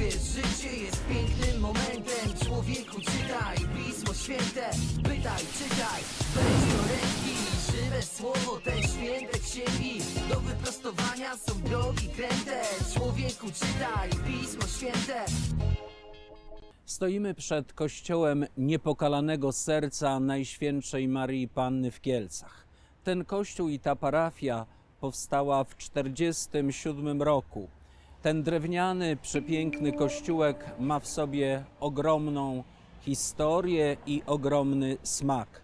Uwierz, życie jest pięknym momentem. Człowieku czytaj Pismo Święte. Pytaj, czytaj Weź do ręki. Żywe słowo, te święte księgi Do wyprostowania są drogi kręte. Człowieku czytaj Pismo Święte. Stoimy przed kościołem Niepokalanego Serca Najświętszej Marii Panny w Kielcach. Ten kościół i ta parafia powstała w 1947 roku. Ten drewniany, przepiękny kościółek ma w sobie ogromną historię i ogromny smak.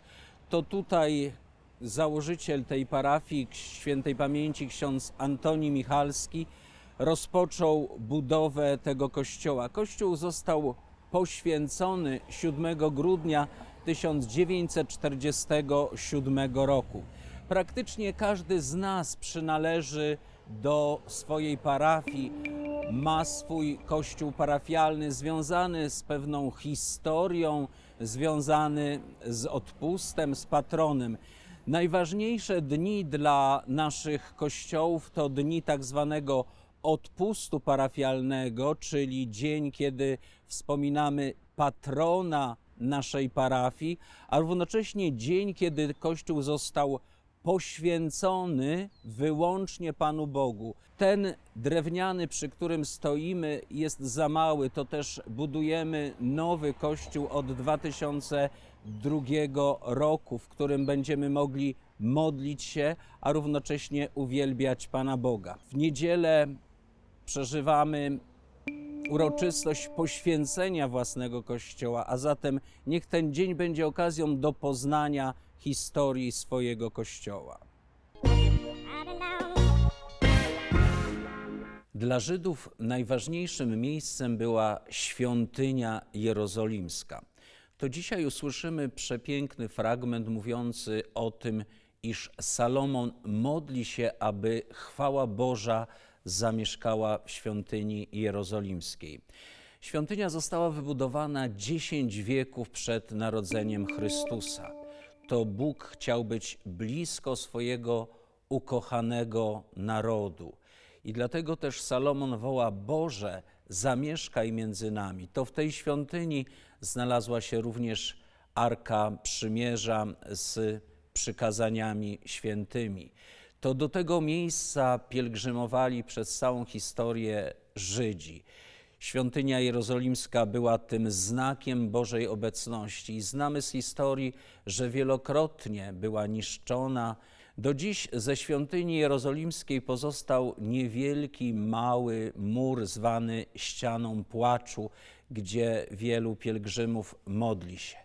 To tutaj założyciel tej parafii, świętej pamięci ksiądz Antoni Michalski, rozpoczął budowę tego kościoła. Kościół został poświęcony 7 grudnia 1947 roku. Praktycznie każdy z nas przynależy do swojej parafii, ma swój kościół parafialny związany z pewną historią, związany z odpustem, z patronem. Najważniejsze dni dla naszych kościołów to dni tak zwanego odpustu parafialnego, czyli dzień, kiedy wspominamy patrona naszej parafii, a równocześnie dzień, kiedy Kościół został poświęcony wyłącznie Panu Bogu. Ten drewniany, przy którym stoimy, jest za mały, to też budujemy nowy kościół od 2002 roku, w którym będziemy mogli modlić się, a równocześnie uwielbiać Pana Boga. W niedzielę przeżywamy uroczystość poświęcenia własnego kościoła, a zatem niech ten dzień będzie okazją do poznania historii swojego kościoła. Dla Żydów najważniejszym miejscem była świątynia jerozolimska. To dzisiaj usłyszymy przepiękny fragment mówiący o tym, iż Salomon modli się, aby chwała Boża zamieszkała w świątyni jerozolimskiej. Świątynia została wybudowana 10 wieków przed narodzeniem Chrystusa. To Bóg chciał być blisko swojego ukochanego narodu. I dlatego też Salomon woła: Boże, zamieszkaj między nami. To w tej świątyni znalazła się również arka przymierza z przykazaniami świętymi. To do tego miejsca pielgrzymowali przez całą historię Żydzi. Świątynia jerozolimska była tym znakiem Bożej obecności znamy z historii, że wielokrotnie była niszczona. Do dziś ze świątyni jerozolimskiej pozostał niewielki, mały mur zwany ścianą płaczu, gdzie wielu pielgrzymów modli się.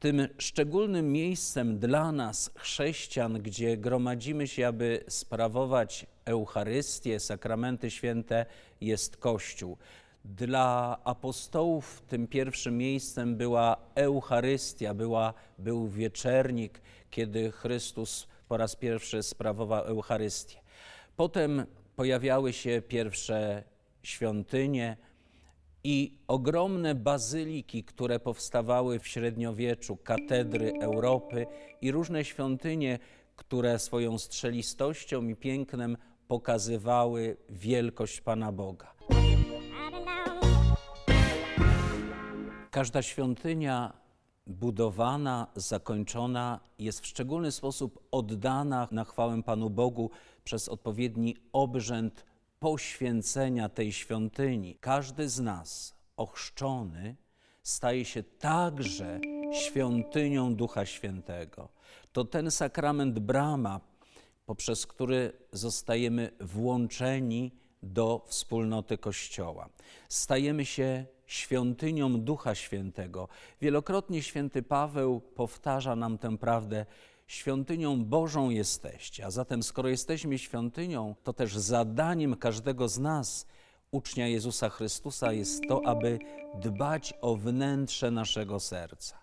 Tym szczególnym miejscem dla nas, chrześcijan, gdzie gromadzimy się, aby sprawować Eucharystię, sakramenty święte, jest Kościół. Dla apostołów tym pierwszym miejscem była Eucharystia, była, był wieczernik, kiedy Chrystus po raz pierwszy sprawował Eucharystię. Potem pojawiały się pierwsze świątynie, i ogromne bazyliki, które powstawały w średniowieczu, katedry Europy i różne świątynie, które swoją strzelistością i pięknem pokazywały wielkość Pana Boga. Każda świątynia budowana, zakończona jest w szczególny sposób oddana na chwałę Panu Bogu przez odpowiedni obrzęd poświęcenia tej świątyni. Każdy z nas ochrzczony staje się także świątynią Ducha Świętego. To ten sakrament brama, poprzez który zostajemy włączeni do wspólnoty Kościoła. Stajemy się świątynią Ducha Świętego. Wielokrotnie święty Paweł powtarza nam tę prawdę świątynią Bożą jesteście. A zatem, skoro jesteśmy świątynią, to też zadaniem każdego z nas, ucznia Jezusa Chrystusa, jest to, aby dbać o wnętrze naszego serca.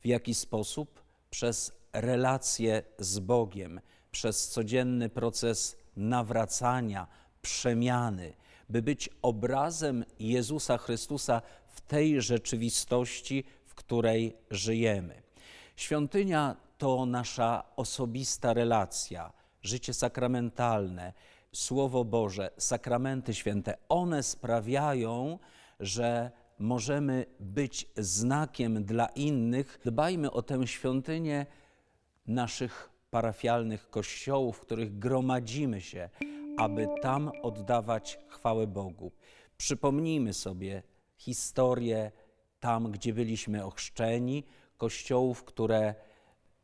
W jaki sposób? Przez relacje z Bogiem, przez codzienny proces nawracania, przemiany, by być obrazem Jezusa Chrystusa w tej rzeczywistości, w której żyjemy. Świątynia to nasza osobista relacja, życie sakramentalne, Słowo Boże, sakramenty święte. One sprawiają, że możemy być znakiem dla innych. Dbajmy o tę świątynię naszych parafialnych kościołów, w których gromadzimy się, aby tam oddawać chwałę Bogu. Przypomnijmy sobie historię tam, gdzie byliśmy ochrzczeni, kościołów, które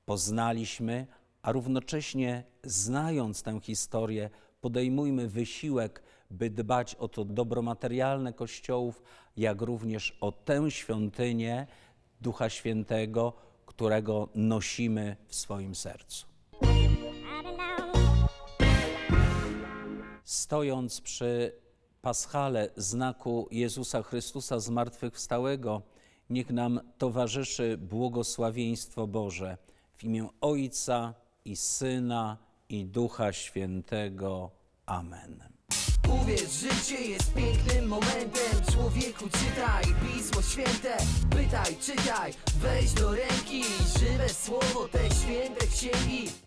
poznaliśmy, a równocześnie znając tę historię, podejmujmy wysiłek, by dbać o to dobro materialne kościołów, jak również o tę świątynię Ducha Świętego, którego nosimy w swoim sercu. Stojąc przy paschale znaku Jezusa Chrystusa zmartwychwstałego, niech nam towarzyszy błogosławieństwo Boże w imię Ojca i Syna i Ducha Świętego. Amen. Uwierz, życie jest pięknym momentem Człowieku czytaj Pismo Święte Pytaj, czytaj, weź do ręki Żywe słowo te święte księgi